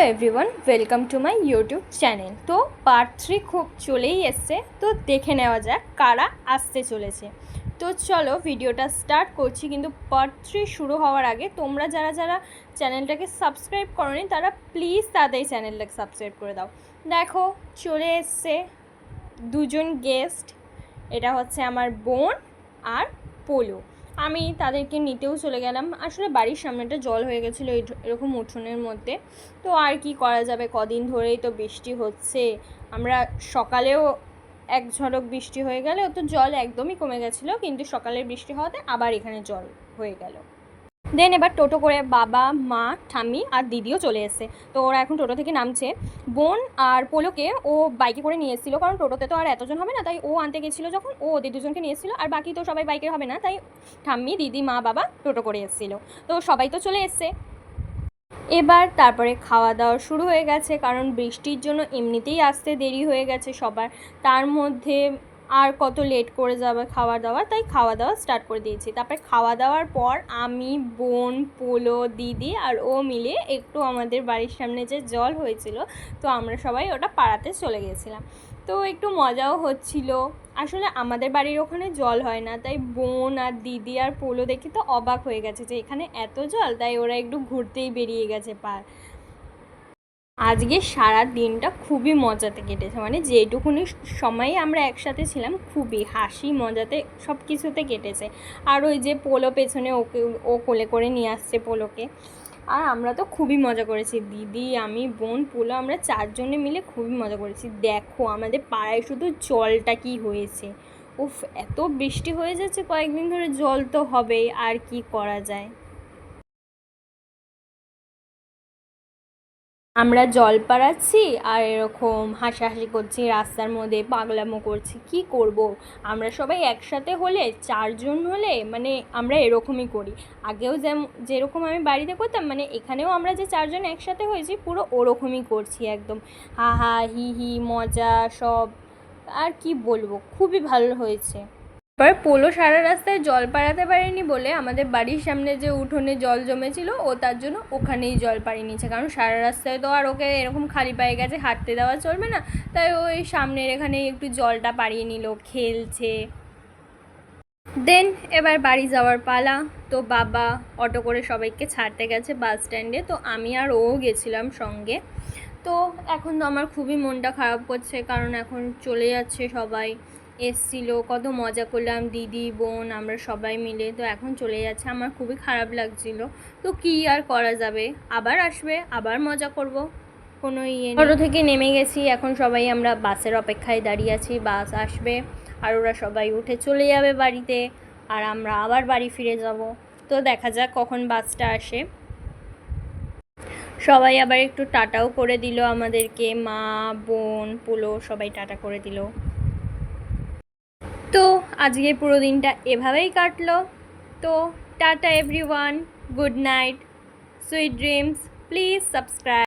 Hello everyone welcome to my YouTube channel তো part three খুব চলেই এসছে। তো দেখে নেওয়া যাক কারা আসতে চলেছে। তো চলো ভিডিওটা স্টার্ট করছি, কিন্তু পার্ট থ্রি শুরু হওয়ার আগে তোমরা যারা যারা চ্যানেলটাকে সাবস্ক্রাইব করনি, তারা প্লিজ তাদের চ্যানেলটাকে সাবস্ক্রাইব করে দাও। দেখো, চলে এসছে দুজন গেস্ট এটা হচ্ছে আমার বোন আর পোলো। আমি তাদেরকে নিতেও চলে গেলাম। আসলে বাড়ির সামনেটা জল হয়ে গেছিল এরকম উঠোনের মধ্যে। তো আর কি করা যাবে? কদিন ধরেই তো বৃষ্টি হচ্ছে। আমরা সকালেও এক ঝলক বৃষ্টি হয়ে গেলে। তো জল একদমই কমে গেছিল, কিন্তু সকালের বৃষ্টি হওয়াতে আবার এখানে জল হয়ে গেল। দেন এবার টোটো করে বাবা, মা, ঠাম্মি আর দিদিও চলে এসছে। তো ওরা এখন টোটো থেকে নামছে। বোন আর পোলোকে ও বাইকে করে নিয়ে এসেছিল, কারণ টোটোতে তো আর এতজন হবে না, তাই ও আনতে গেছিল যখন, ও ওদের দুজনকে নিয়ে এসেছিল, আর বাকি তো সবাই বাইকে হবে না, তাই ঠাম্মি, দিদি, মা, বাবা টোটো করে এসেছিল। তো সবাই তো চলে এসছে। এবার তারপরে খাওয়া দাওয়া শুরু হয়ে গেছে, কারণ বৃষ্টির জন্য এমনিতেই আসতে দেরি হয়ে গেছে সবার। তার মধ্যে আর কত লেট করে যাবে খাওয়া দাওয়া তাই খাওয়া দাওয়া স্টার্ট করে দিয়েছি। তারপরে খাওয়া দাওয়ার পর আমি, বোন, পোলো, দিদি আর ও মিলে একটু আমাদের বাড়ির সামনে যে জল হয়েছিল, তো আমরা সবাই ওটা পাড়াতে চলে গেছিলাম। তো একটু মজাও হচ্ছিল। আসলে আমাদের বাড়ির ওখানে জল হয় না, তাই বোন আর দিদি আর পোলো দেখে তো অবাক হয়ে গেছে যে এখানে এত জল, তাই ওরা একটু ঘুরতেই বেরিয়ে গেছে পার আজকে সারা দিনটা খুবই মজাতে কেটেছে। মানে যেটুকুনি সময় আমরা একসাথে ছিলাম, খুবই হাসি, মজাতে সব কিছুতে কেটেছে। আর ওই যে পোলো পেছনে ওকে, ও কোলে করে নিয়ে আসছে পোলোকে। আর আমরা তো খুবই মজা করেছি। দিদি, আমি, বোন, পোলো, আমরা চারজনে মিলে খুবই মজা করেছি। দেখো, আমাদের পাড়ায় শুধু জলটা কি হয়েছে। উফ, এত বৃষ্টি হয়ে যাচ্ছে, কয়েকদিন ধরে জল তো হবেই, আর কি করা যায়? আমরা জল পাড়াচ্ছি আর এরকম হাসাহাসি করছি, রাস্তার মধ্যে পাগলামো করছি, কি করব? আমরা সবাই একসাথে হলে, চারজন হলে মানে আমরা এরকমই করি। আগেও যেমন যেরকম আমি বাড়িতে করতাম মানে এখানেও আমরা যে চারজন একসাথে হয়েছি, পুরো ওরকমই করছি একদম। হা হা হি হি মজা, সব, আর কি বলব? খুবই ভালো হয়েছে। এবার পোলো সারা রাস্তায় জল পাড়াতে পারেনি বলে আমাদের বাড়ির সামনে যে উঠোনে জল জমেছিল, ও তার জন্য ওখানেই জল পাড়িয়ে নিয়েছে। কারণ সারা রাস্তায় তো আর ওকে এরকম খালি পায়ে গেছে, হাঁটতে দেওয়া চলবে না। তাই ওই সামনের এখানে একটু জলটা পাড়িয়ে নিল, খেলছে। দেন এবার বাড়ি যাওয়ার পালা। তো বাবা অটো করে সবাইকে ছাড়তে গেছে বাস স্ট্যান্ডে। তো আমি আর ও গেছিলাম সঙ্গে। তো এখন তো আমার খুবই মনটা খারাপ করছে, কারণ এখন চলে যাচ্ছে সবাই। এসছিল, কত মজা করলাম, দিদি, বোন, আমরা সবাই মিলে। তো এখন চলে যাচ্ছে, আমার খুবই খারাপ লাগছিল। তো কি আর করা যাবে? আবার আসবে, আবার মজা করব। কোনো ইয়ে অটো থেকে নেমে গেছি, এখন সবাই আমরা বাসের অপেক্ষায় দাঁড়িয়ে আছি, বাস আসবে, আর ওরা সবাই উঠে চলে যাবে বাড়িতে, আর আমরা আবার বাড়ি ফিরে যাব। তো দেখা যাক কখন বাসটা আসে। সবাই আবার একটু টাটাও করে দিল আমাদেরকে, মা, বোন, পুলো, সবাই টাটা করে দিল। তো আজকে পুরো দিনটা এভাবেই কাটলো। তো tata everyone good night sweet dreams please subscribe